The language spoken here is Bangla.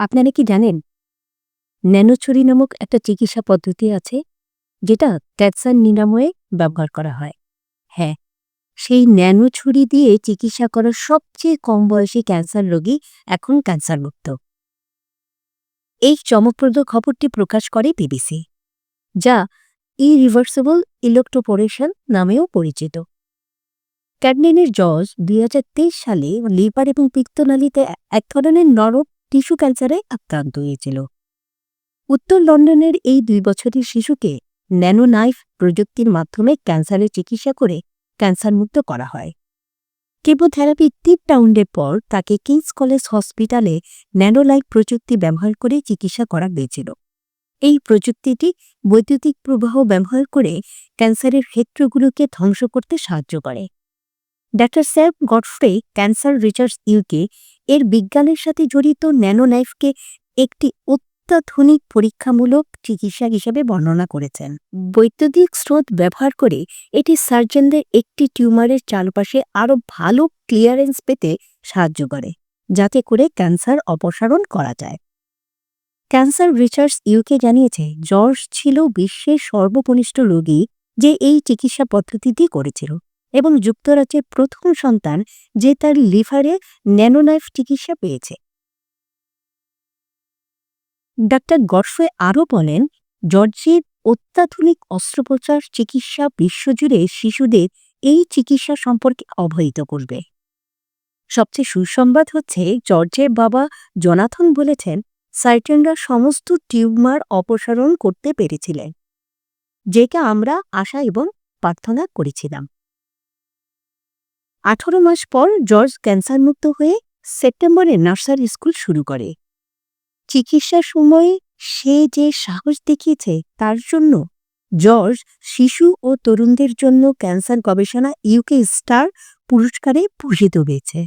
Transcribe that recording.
আপনারা কি জানেন? ন্যানোছড়ি নামক একটা চিকিৎসা পদ্ধতি আছে, যেটা ক্যান্সার নিরাময়ে ব্যবহার করা হয়। হ্যাঁ সেই ন্যানোছড়ি দিয়ে চিকিৎসা করা সবচেয়ে কম বয়সী ক্যান্সার রোগী এখন ক্যান্সারমুক্ত। এই চমকপ্রদ খবরটি প্রকাশ করে বিবিসি, যা ইরিভার্সিবল ইলেকট্রোপোরেশন নামেও পরিচিত। ক্যাডনেনের জজ দুই হাজার তেইশ সালে লিভার এবং পিত্তনালীতে এক ধরনের নরম টিস্যু ক্যান্সারে আক্রান্ত হয়েছিল। উত্তর লন্ডনের এই দুই বছরের শিশুকে ন্যানো নাইফ প্রযুক্তির মাধ্যমে ক্যান্সারের চিকিৎসা করে ক্যান্সারমুক্ত করা হয়। কেমোথেরাপির তিন রাউন্ডের পর তাকে কিংস কলেজ হসপিটালে ন্যানোলাইফ প্রযুক্তি ব্যবহার করে চিকিৎসা করা হয়েছিল। এই প্রযুক্তিটি বৈদ্যুতিক প্রবাহ ব্যবহার করে ক্যান্সারের ক্ষেত্রগুলোকে ধ্বংস করতে সাহায্য করে। Doctor Sam Godfrey cancer research UK এর বিজ্ঞানের সাথে জড়িত ন্যানোনাইফকে একটি অত্যাধুনিক পরীক্ষামূলক চিকিৎসা হিসেবে বর্ণনা করেছেন। বৈদ্যুতিক স্রোত ব্যবহার করে এটি সার্জনদের একটি টিউমারের চারপাশে আরও ভালো ক্লিয়ারেন্স পেতে সাহায্য করে, যাতে করে ক্যান্সার অপসারণ করা যায়। ক্যান্সার রিসার্চ ইউকে জানিয়েছে, জর্জ ছিল বিশ্বের সর্বকনিষ্ঠ রোগী যে এই চিকিৎসা পদ্ধতিটি করেছিল। এবং যুক্তরাজ্যের প্রথম সন্তান যে তার লিভারে ন্যানোনাইফ চিকিৎসা পেয়েছে। ডাক্তার গডফে আরও বলেন জর্জের অত্যাধুনিক অস্ত্রোপচার চিকিৎসা বিশ্বজুড়ে শিশুদের এই চিকিৎসা সম্পর্কে অবহিত করবে। সবচেয়ে সুসংবাদ হচ্ছে, জর্জের বাবা জনাথন বলেছেন সার্জনরা সমস্ত টিউমার অপসারণ করতে পেরেছিলেন, যেটা আমরা আশা এবং প্রার্থনা করেছিলাম। আঠারো মাস পর জর্জ ক্যান্সারমুক্ত হয়ে সেপ্টেম্বরে নার্সারি স্কুল শুরু করে। চিকিৎসার সময়ে সে যে সাহস দেখিয়েছে, তার জন্য জর্জ শিশু ও তরুণদের জন্য ক্যান্সার গবেষণা ইউকে স্টার পুরস্কারে পুষিত হয়েছে।